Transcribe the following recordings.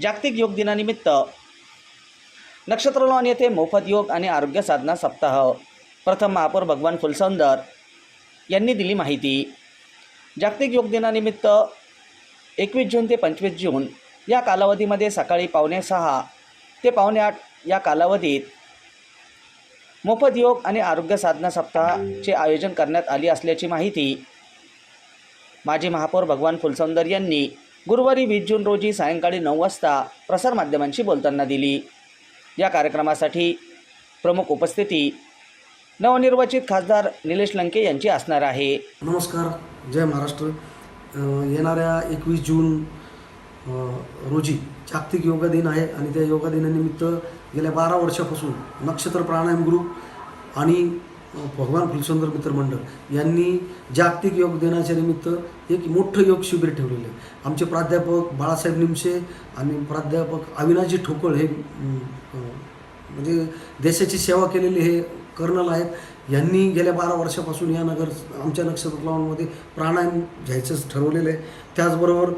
जागतिक योग दिनानिमित्त नक्षत्रलॉन येथे मोफत योग आणि आरोग्य साधना सप्ताह. प्रथम महापौर भगवान फुलसौंदर यांनी दिली माहिती. जागतिक योग दिनानिमित्त एकवीस जून ते पंचवीस जून या कालावधीमध्ये सकाळी पावणे सहा ते पावणे आठ या कालावधीत मोफत योग आणि आरोग्य साधना सप्ताहाचे आयोजन करण्यात आली असल्याची माहिती माजी महापौर भगवान फुलसौंदर यांनी गुरुवारी वीस जून रोजी सायंकाळी नऊ वाजता प्रसारमाध्यमांशी बोलताना दिली. या कार्यक्रमासाठी प्रमुख उपस्थिती नवनिर्वाचित खासदार निलेश लंके यांची असणार आहे. नमस्कार जय महाराष्ट्र. येणाऱ्या एकवीस जून रोजी जागतिक योगा दिन आहे आणि त्या योगा दिनानिमित्त गेल्या बारा वर्षापासून नक्षत्र प्राणायाम ग्रुप आणि भगवान फुलसुंदर मित्र मंडळ यांनी जागतिक योग दिनाच्या निमित्त एक मोठं योग शिबिर ठेवलेलं आहे. आमचे प्राध्यापक बाळासाहेब निमशे आणि प्राध्यापक अविनाशजी ठोकळ हे म्हणजे देशाची सेवा केलेली हे कर्नल आहेत. यांनी गेल्या बारा वर्षापासून या नगर आमच्या नक्षत्रलावांमध्ये प्राणायाम घ्यायचं ठरवलेलं आहे. त्याचबरोबर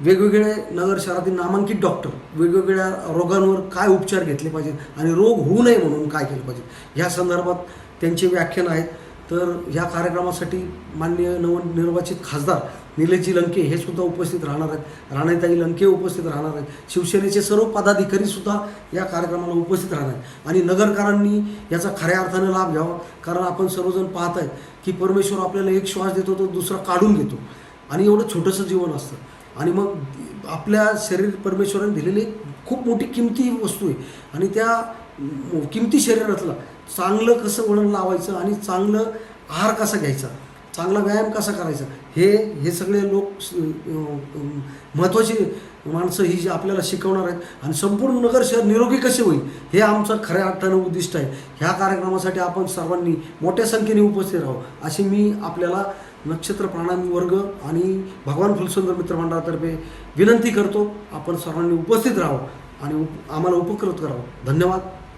वेगवेगळे नगर शहरातील नामांकित डॉक्टर वेगवेगळ्या रोगांवर काय उपचार घेतले पाहिजेत आणि रोग होऊ नये म्हणून काय केलं पाहिजे ह्या संदर्भात त्यांचे व्याख्यान आहेत. तर ह्या कार्यक्रमासाठी माननीय नवनिर्वाचित खासदार निलेशजी लंके हे सुद्धा उपस्थित राहणार आहेत. राणेताई लंके उपस्थित राहणार आहेत. शिवसेनेचे सर्व पदाधिकारी सुद्धा या कार्यक्रमाला उपस्थित राहणार आहेत. आणि नगरकरांनी याचा खऱ्या अर्थानं लाभ घ्यावा. कारण आपण सर्वजण पाहत आहेत की परमेश्वर आपल्याला एक श्वास देतो तो दुसरा काढून घेतो. आणि एवढं छोटंसं जीवन असतं. आणि मग आपल्या शरीर परमेश्वराने दिलेली एक खूप मोठी किमती वस्तू आहे. आणि त्या किमती शरीरातला? चांगलं कसं वळण लावायचं आणि चांगलं आहार कसा घ्यायचा? चांगला व्यायाम कसा करायचा? हे हे सगळे लोक महत्त्वाची माणसं ही जी आपल्याला शिकवणार आहेत. आणि संपूर्ण नगर शहर निरोगी कसे होईल? हे आमचं खऱ्या अर्थानं उद्दिष्ट आहे. ह्या कार्यक्रमासाठी आपण सर्वांनी मोठ्या संख्येने उपस्थित राहावं. अशी मी आपल्याला नक्षत्र प्राणायाम वर्ग आणि भगवान फुलसुंदर मित्रमंडळातर्फे विनंती करतो. आपण सर्वांनी उपस्थित राहावं आणि उप आम्हाला उपकृत करावं. धन्यवाद.